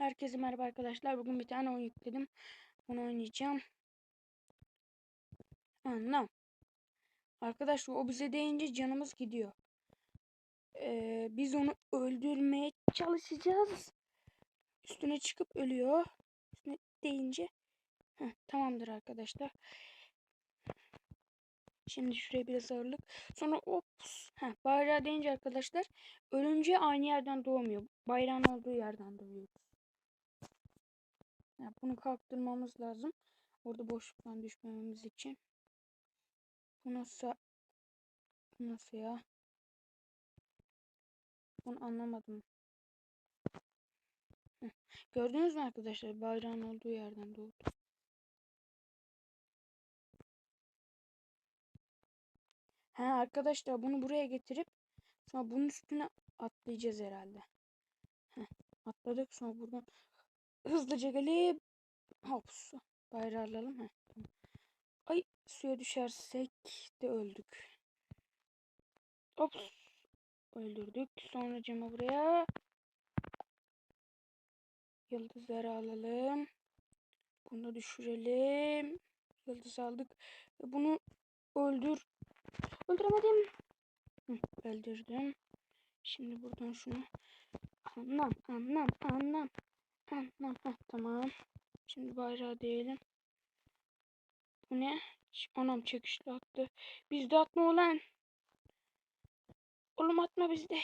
Herkese merhaba arkadaşlar. Bugün bir tane oyun yükledim. Bunu oynayacağım. Anlam. Arkadaşlar o bize deyince canımız gidiyor. Ee, biz onu öldürmeye çalışacağız. Üstüne çıkıp ölüyor. Üstüne deyince. Heh, tamamdır arkadaşlar. Şimdi şuraya biraz ağırlık. Sonra ops. Heh, bayrağı deyince arkadaşlar ölünce aynı yerden doğmuyor. Bayrağın olduğu yerden doğuyoruz. Yani bunu kalktırmamız lazım. Orada boşluktan düşmememiz için. Bu nasıl? Bu nasıl ya? Bunu anlamadım. Gördünüz mü arkadaşlar? Bayrağın olduğu yerden doğdu. Ha arkadaşlar bunu buraya getirip sonra bunun üstüne atlayacağız herhalde. Heh, atladık sonra buradan hızlıca gelip hops bayrağı alalım. Heh. Ay suya düşersek de öldük. Ops öldürdük. Sonra cama buraya yıldızları alalım. Bunu düşürelim. Yıldız aldık. Bunu öldür. Öldüremedim. Hı, öldürdüm. Şimdi buradan şunu anlam anlam anlam Heh, tamam. Şimdi bayrağı diyelim. Bu ne? Anam çekişli attı. Bizde atma ulan. Oğlum atma bizde.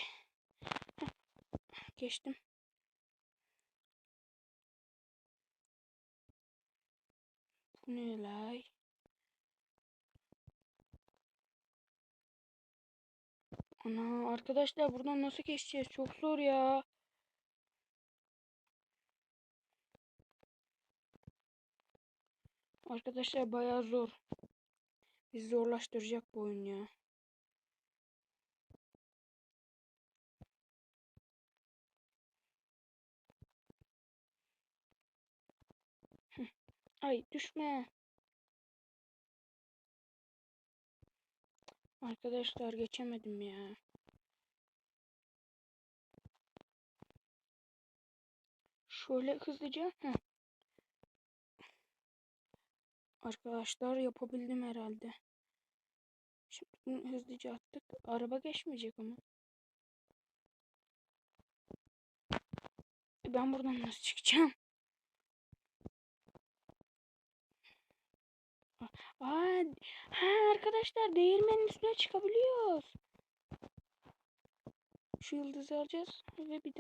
Geçtim. Bu ne lay? Ana arkadaşlar buradan nasıl geçeceğiz? Çok zor ya. Arkadaşlar bayağı zor. Bizi zorlaştıracak bu oyun ya. Ay düşme. Arkadaşlar geçemedim ya. Şöyle hızlıca. Heh. Arkadaşlar yapabildim herhalde. Şimdi bunu hızlıca attık. Araba geçmeyecek ama. E Ben buradan nasıl çıkacağım? Aa, ha arkadaşlar değirmenin üstüne çıkabiliyoruz. Şu yıldızı alacağız ve bir